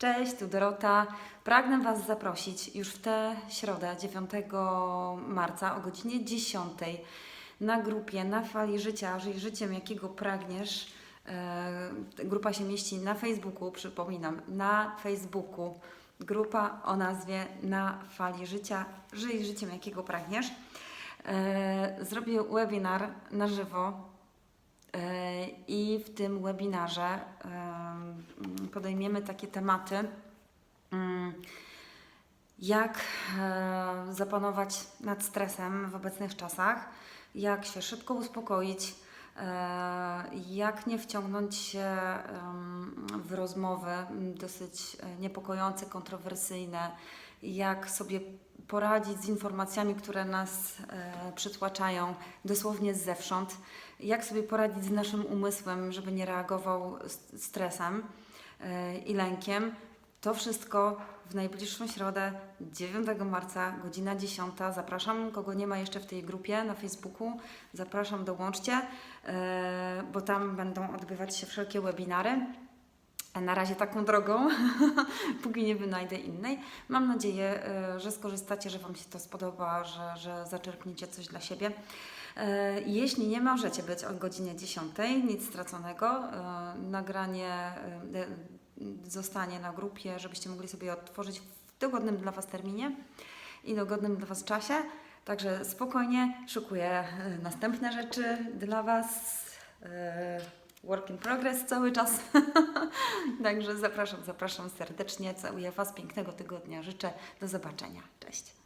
Cześć, tu Dorota. Pragnę Was zaprosić już w tę środę, 9 marca o godzinie 10 na grupie Na Fali Życia, Żyj życiem, jakiego pragniesz. E, Grupa się mieści na Facebooku, przypominam, na Facebooku. Grupa o nazwie Na Fali Życia, Żyj życiem, jakiego pragniesz. E, Zrobię webinar na żywo I w tym webinarze em, podejmiemy takie tematy, mm, jak e, zapanować nad stresem w obecnych czasach, jak się szybko uspokoić, e, jak nie wciągnąć się w rozmowy dosyć e, niepokojące, kontrowersyjne, jak sobie poradzić z informacjami, które nas e, przytłaczają dosłownie zewsząd, jak sobie poradzić z naszym umysłem, żeby nie reagował stresem e, i lękiem. To wszystko w najbliższą środę, 9 marca, godzina 10. Zapraszam, kogo nie ma jeszcze w tej grupie na Facebooku, zapraszam, dołączcie, e, bo tam będą odbywać się wszelkie webinary. Na razie taką drogą, póki nie wynajdę innej. Mam nadzieję, e, że skorzystacie, że Wam się to spodoba, że, że zaczerpniecie coś dla siebie. E, Jeśli nie możecie być o godzinie 10, nic straconego. E, Nagranie zostanie na grupie, żebyście mogli sobie otworzyć w dogodnym dla Was terminie i dogodnym dla Was czasie. Także spokojnie szykuję e, następne rzeczy dla Was. Work in progress cały czas. Także zapraszam, zapraszam serdecznie. Całuję Was. Pięknego tygodnia życzę. Do zobaczenia. Cześć.